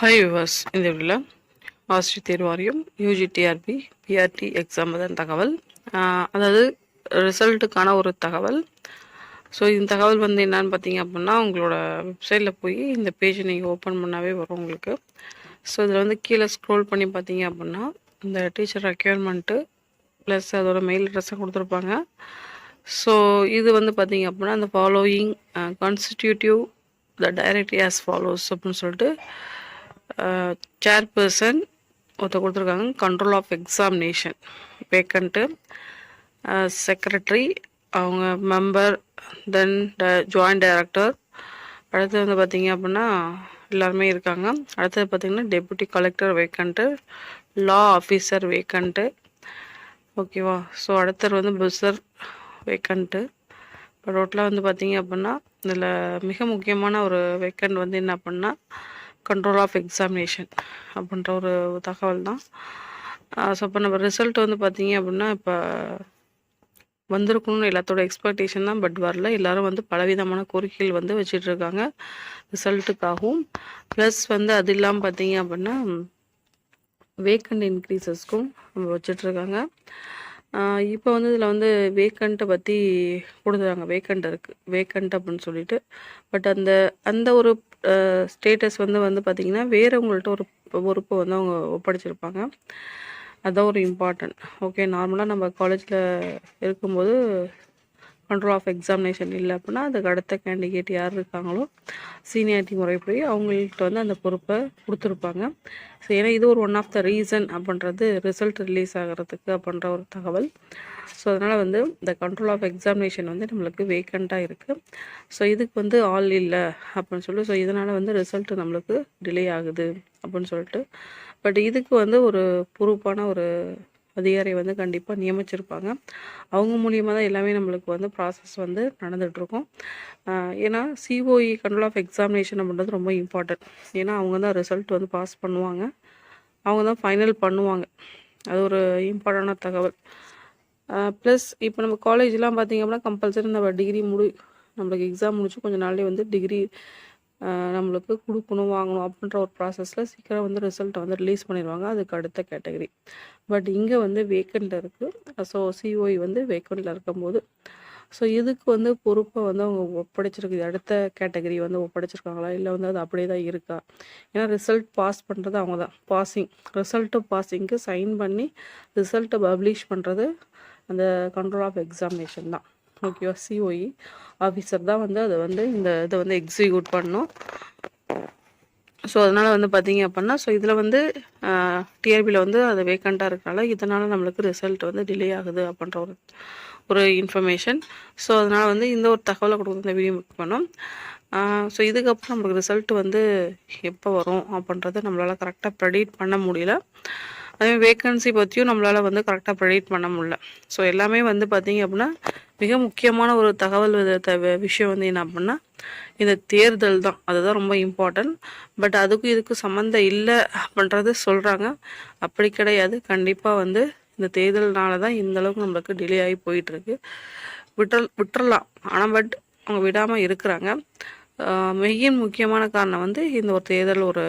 Hi விவாஸ் இந்த வீடியோவில் ஆசிரியர் தேர்வு வாரியம் யூஜிடிஆர்பி பிஆர்டி எக்ஸாம் தான் தகவல். அதாவது ரிசல்ட்டுக்கான ஒரு தகவல். ஸோ இந்த தகவல் வந்து என்னன்னு பார்த்தீங்க அப்படின்னா உங்களோட வெப்சைட்டில் போய் இந்த பேஜை நீங்கள் ஓப்பன் பண்ணாவே வரும் உங்களுக்கு. ஸோ இதில் வந்து கீழே ஸ்க்ரோல் பண்ணி பார்த்தீங்க அப்படின்னா இந்த டீச்சர் ரெக்யர்மெண்ட்டு ப்ளஸ் அதோட மெயில் அட்ரஸை கொடுத்துருப்பாங்க. ஸோ இது வந்து பார்த்தீங்க அப்படின்னா அந்த following constitutive the directly as follows அப்படின்னு சொல்லிட்டு சேர்பர்சன் ஒருத்தர் கொடுத்துருக்காங்க. Control of examination vacant secretary அவங்க மெம்பர் தென் ஜாயின்ட் டைரக்டர் அடுத்து வந்து பார்த்தீங்க அப்படின்னா எல்லாருமே இருக்காங்க. அடுத்தது பார்த்தீங்கன்னா deputy collector vacant law officer vacant ஓகேவா ஸோ அடுத்தது வந்து புசர் வேக்கண்ட்டு இப்போ டோட்டலாக வந்து பார்த்தீங்க அப்படின்னா இதில் மிக முக்கியமான ஒரு வேக்கண்ட் வந்து என்ன அப்படின்னா கண்ட்ரோல் ஆஃப் எக்ஸாமினேஷன் அப்படின்ற ஒரு தகவல் தான். ஸோ இப்போ நம்ம ரிசல்ட் வந்து பார்த்தீங்க அப்படின்னா இப்போ வந்திருக்கணும்னு எல்லாத்தோட எக்ஸ்பெக்டேஷன் தான் பட் வரல. எல்லாரும் வந்து பலவிதமான கோரிக்கைகள் வந்து வச்சிட்ருக்காங்க. ரிசல்ட்டுக்காகவும் ப்ளஸ் வந்து அது இல்லாமல் பார்த்தீங்க அப்படின்னா வேக்கண்ட் இன்க்ரீசஸ்க்கும் நம்ம வச்சிட்ருக்காங்க. இப்போ வந்து இதில் வந்து வேக்கண்ட்டை பற்றி கொடுத்துறாங்க வேக்கண்ட் இருக்குது வேக்கண்ட் அப்படின்னு சொல்லிட்டு. பட் அந்த அந்த ஒரு ஸ்டேட்டஸ் வந்து வந்து பார்த்திங்கன்னா வேறவங்கள்ட்ட ஒரு பொறுப்பை வந்து அவங்க ஒப்படைச்சிருப்பாங்க. அதுதான் ஒரு இம்பார்ட்டன்ட் ஓகே நார்மலாக நம்ம காலேஜில் இருக்கும்போது கண்ட்ரோல் ஆஃப் எக்ஸாமினேஷன் இல்லை அப்படின்னா அதுக்கு அடுத்த கேண்டிடேட் யார் இருக்காங்களோ சீனியாரிட்டி முறைப்படி அவங்கள்ட்ட வந்து அந்த பொறுப்பை கொடுத்துருப்பாங்க. ஸோ ஏன்னா இது ஒரு ஒன் ஆஃப் த ரீசன் அப்படின்றது ரிசல்ட் ரிலீஸ் ஆகிறதுக்கு அப்படின்ற ஒரு தகவல். ஸோ அதனால் வந்து இந்த கண்ட்ரோல் ஆஃப் எக்ஸாமினேஷன் வந்து நம்மளுக்கு வேக்கண்ட்டாக இருக்குது ஸோ இதுக்கு வந்து ஆல் இல்லை அப்படின்னு சொல்லி ஸோ இதனால் வந்து ரிசல்ட் நம்மளுக்கு டிலே ஆகுது அப்படின்னு சொல்லிட்டு. பட் இதுக்கு வந்து ஒரு பொறுப்பான ஒரு அதிகாரி வந்து கண்டிப்பாக நியமிச்சிருப்பாங்க. அவங்க மூலியமாக தான் எல்லாமே நம்மளுக்கு வந்து ப்ராசஸ் வந்து நடந்துகிட்ருக்கும் ஏன்னா சிஓஇ கண்ட்ரோல் ஆஃப் எக்ஸாமினேஷன் அப்படின்றது ரொம்ப இம்பார்ட்டன்ட் ஏன்னா அவங்க தான் ரிசல்ட் வந்து பாஸ் பண்ணுவாங்க. அவங்க தான் ஃபைனல் பண்ணுவாங்க. அது ஒரு இம்பார்ட்டண்டான தகவல். ப்ளஸ் இப்போ நம்ம காலேஜ்லாம் பார்த்திங்க அப்படின்னா கம்பல்சரி நம்ம டிகிரி முடி நம்மளுக்கு எக்ஸாம் முடிச்சு கொஞ்சம் நாள்லேயே வந்து டிகிரி நம்மளுக்கு கொடுக்கணும் வாங்கணும் அப்படின்ற ஒரு ப்ராசஸில் சீக்கிரம் வந்து ரிசல்ட்டை வந்து ரிலீஸ் பண்ணிடுவாங்க. அதுக்கு அடுத்த கேட்டகரி பட் இங்கே வந்து வேக்கண்ட்டில் இருக்குது ஸோ சிஓஇ வந்து வேக்கண்ட்டில் இருக்கும்போது ஸோ இதுக்கு வந்து பொறுப்பை வந்து அவங்க ஒப்படைச்சிருக்கு அடுத்த கேட்டகரி வந்து ஒப்படைச்சிருக்காங்களா? இல்லை வந்து அது அப்படியே தான் இருக்கா? ஏன்னா ரிசல்ட் பாஸ் பண்ணுறது அவங்க தான். பாசிங் ரிசல்ட்டு பாசிங்க்கு சைன் பண்ணி ரிசல்ட்டை பப்ளிஷ் பண்ணுறது அந்த கண்ட்ரோல் ஆஃப் எக்ஸாமினேஷன் தான். ஓகேவா சிஓஇ ஆஃபீஸர் தான் வந்து அதை வந்து இந்த இதை வந்து எக்ஸிக்யூட் பண்ணும். ஸோ அதனால் வந்து பார்த்தீங்க அப்படின்னா ஸோ இதில் வந்து டிஆர்பியில் வந்து அது வேக்கண்ட்டாக இருக்கனால இதனால் நம்மளுக்கு ரிசல்ட் வந்து டிலே ஆகுது அப்படின்ற ஒரு ஒரு இன்ஃபர்மேஷன் ஸோ அதனால் வந்து இந்த ஒரு தகவலை கொடுக்குறது இந்த வீடியோ புக் பண்ணோம். ஸோ இதுக்கப்புறம் நம்மளுக்கு ரிசல்ட் வந்து எப்போ வரும் அப்படின்றத நம்மளால் கரெக்டாக ப்ரெடிக்ட் பண்ண முடியல. அதே வேக்கன்சி பற்றியும் நம்மளால் வந்து கரெக்டாக ப்ரெடிக்ட் பண்ண முடியல. ஸோ எல்லாமே வந்து பார்த்திங்க அப்படின்னா மிக முக்கியமான ஒரு தகவல் விஷயம் வந்து என்ன அப்படின்னா இந்த தேர்தல் தான். அதுதான் ரொம்ப இம்பார்ட்டன்ட் பட் அதுக்கும் இதுக்கும் சம்மந்தம் இல்லை அப்படின்றது சொல்கிறாங்க அப்படி கிடையாது. கண்டிப்பாக வந்து இந்த தேர்தல்னால தான் இந்த அளவுக்கு நம்மளுக்கு டிலே ஆகி போயிட்டுருக்கு. விட்டுற விட்டுறலாம். ஆனால் பட் அவங்க விடாமல் இருக்கிறாங்க. மெயின் முக்கியமான காரணம் வந்து இந்த ஒரு தேர்தல் ஒரு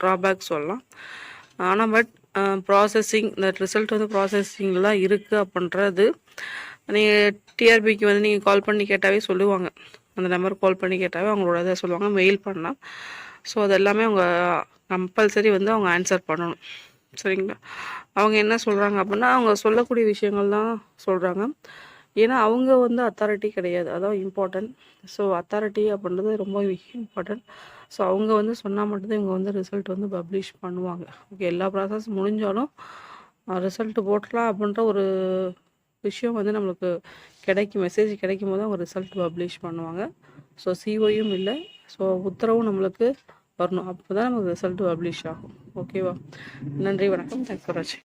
ட்ராபேக் சொல்லலாம். ஆனால் பட் ப்ராசஸிங் இந்த ரிசல்ட் வந்து ப்ராசஸிங்லாம் இருக்குது அப்படின்றது நீங்கள் டிஆர்பிக்கு வந்து நீங்கள் கால் பண்ணி கேட்டாவே சொல்லுவாங்க. அந்த நம்பர் கால் பண்ணி கேட்டாவே அவங்களோட இதை சொல்லுவாங்க. மெயில் பண்ணலாம் ஸோ அதெல்லாமே அவங்க கம்பல்சரி வந்து அவங்க ஆன்சர் பண்ணணும். சரிங்களா? அவங்க என்ன சொல்கிறாங்க அப்படின்னா அவங்க சொல்லக்கூடிய விஷயங்கள் தான் சொல்கிறாங்க ஏன்னா அவங்க வந்து அத்தாரிட்டி கிடையாது. அதான் இம்பார்ட்டன்ட் ஸோ அத்தாரிட்டி அப்படின்றது ரொம்ப இம்பார்ட்டன்ட் ஸோ அவங்க வந்து சொன்னால் மட்டும்தான் இவங்க வந்து ரிசல்ட் வந்து பப்ளிஷ் பண்ணுவாங்க. ஓகே எல்லா ப்ராசஸ் முடிஞ்சாலும் ரிசல்ட் போட்டலாம் அப்படின்ற ஒரு விஷயம் வந்து நம்மளுக்கு கிடைக்கும். மெசேஜ் கிடைக்கும் போது அவங்க ரிசல்ட் பப்ளிஷ் பண்ணுவாங்க. ஸோ சிஓயும் இல்லை. ஸோ உத்தரவும் நம்மளுக்கு வரணும். அப்போ தான் நமக்கு ரிசல்ட் பப்ளிஷ் ஆகும். ஓகேவா நன்றி வணக்கம். தேங்க்ஸ் ஃபார் வாட்சிங்